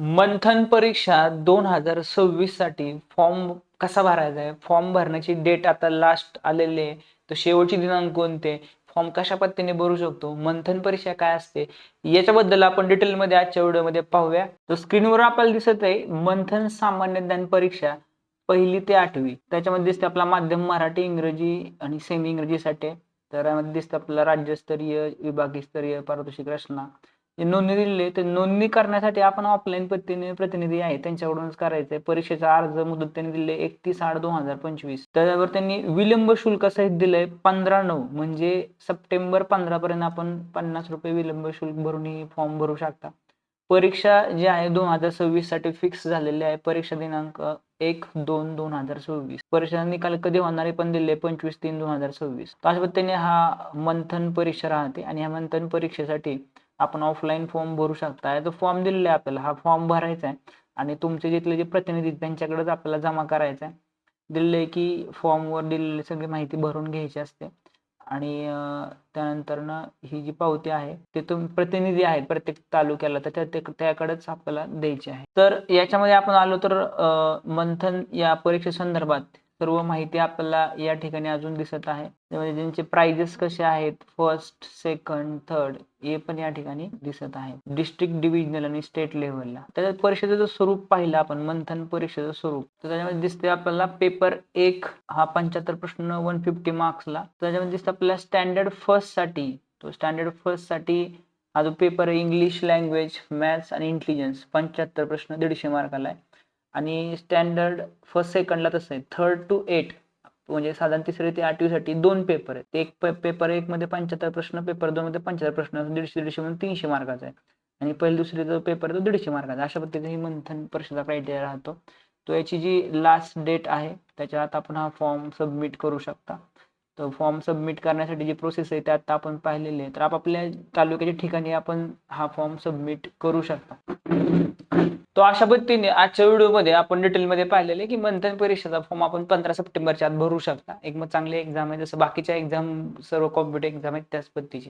मंथन परीक्षा दोन हजार सव्वीससाठी फॉर्म कसा भरायचा आहे? फॉर्म भरण्याची डेट आता लास्ट आलेली आहे. तर शेवटची दिनांक कोणते? फॉर्म कशा पद्धतीने भरू शकतो? मंथन परीक्षा काय असते? याच्याबद्दल आपण डिटेलमध्ये आजच्या व्हिडिओमध्ये पाहूया. तर स्क्रीनवर आपल्याला दिसत आहे मंथन सामान्य ज्ञान परीक्षा पहिली ते आठवी. त्याच्यामध्ये दिसते आपला माध्यम मराठी इंग्रजी आणि सेमी इंग्रजीसाठी तर यामध्ये दिसतं आपल्याला राज्यस्तरीय विभागीयस्तरीय पारितोषिक रचना. नोंदणी दिलेली तर नोंदणी करण्यासाठी आपण ऑफलाईन पद्धतीने प्रतिनिधी आहे. त्यांच्याकडूनच करायचंय. परीक्षेचा अर्ज मुदत त्यांनी दिले एकतीस आठ दोन हजार पंचवीस. त्याच्यावर त्यांनी विलंब शुल्क सहित दिलंय पंधरा नऊ. म्हणजे सप्टेंबर पंधरा पर्यंत आपण पन्नास रुपये विलंब शुल्क भरून ही फॉर्म भरू शकता. परीक्षा जी आहे दोन हजार सव्वीससाठी फिक्स झालेली आहे. परीक्षा दिनांक एक दोन दोन हजार सव्वीस. परीक्षा निकाल कधी होणार आहे पण दिले पंचवीस तीन दोन हजार सव्वीस. तर अशा पद्धतीने हा मंथन परीक्षा राहते आणि ह्या मंथन परीक्षेसाठी आपण ऑफलाईन फॉर्म भरू शकता तो फॉर्म दिलेला आहे आपल्याला. हा फॉर्म भरायचा आहे. आणि तुमचे जिथले जे प्रतिनिधी आहेत, त्यांच्याकडेच आपल्याला जमा करायचा आहे. दिलेलं आहे की फॉर्मवर दिलेली सगळी माहिती भरून घ्यायची असते. आणि त्यानंतर त्यानंतरनं ही जी पावती आहे ते तुम प्रतिनिधी आहेत प्रत्येक तालुक्याला. तर त्या त्याकडेच आपल्याला द्यायची आहे. तर याच्यामध्ये आपण आलो तर मंथन या परीक्षेसंदर्भात सर्व माहिती आपल्याला या ठिकाणी अजून दिसत आहे. त्यामध्ये त्यांचे प्राइजेस कसे आहेत फर्स्ट सेकंड थर्ड हे पण या ठिकाणी दिसत आहे. डिस्ट्रिक्ट डिव्हिजनल आणि स्टेट लेव्हलला त्याच्यात परीक्षेचं स्वरूप पाहिलं आपण मंथन परीक्षेचं स्वरूप. तर त्याच्यामध्ये दिसते आपल्याला पेपर एक हा पंच्याहत्तर प्रश्न वन फिफ्टी मार्क्सला त्याच्यामध्ये दिसतं आपल्याला स्टँडर्ड फर्स्टसाठी तो स्टँडर्ड फर्स्टसाठी हा जो पेपर आहे इंग्लिश लँग्वेज मॅथ्स आणि इंटेलिजन्स पंच्याहत्तर प्रश्न दीडशे मार्काला आहे आणि स्टँडर्ड फर्स्ट सेकंडला तसं आहे. थर्ड टू एट म्हणजे साधारण तिसरी ते आठवीसाठी दोन पेपर आहेत. एक पेपर एक मध्ये पंच्याहत्तर प्रश्न पेपर दोन मध्ये पंच्याहत्तर प्रश्न दीडशे दीडशे म्हणून तीनशे मार्काचा आहे आणि पहिले दुसरी जो पेपर आहे तो दीडशे मार्काचा अशा पद्धतीने ही मंथन परीक्षेचा क्रायटेरिया राहतो. तो याची जी लास्ट डेट आहे त्याच्या आत आपण हा फॉर्म सबमिट करू शकता. तर फॉर्म सबमिट करण्यासाठी जी प्रोसेस आहे त्यात आपण पाहिलेली आहे. तर आपापल्या तालुक्याच्या ठिकाणी आपण हा फॉर्म सबमिट करू शकता. तो अशा पद्धतीने आजच्या व्हिडिओमध्ये आपण डिटेलमध्ये पाहिलेले की मंथन परीक्षेचा फॉर्म आपण पंधरा सप्टेंबरच्या आत भरू शकता. एक मग चांगली एक्झाम आहे जसं बाकीच्या एक्झाम सर्व कॉम्प्युटर एक्झाम आहेत त्याच पद्धतीची.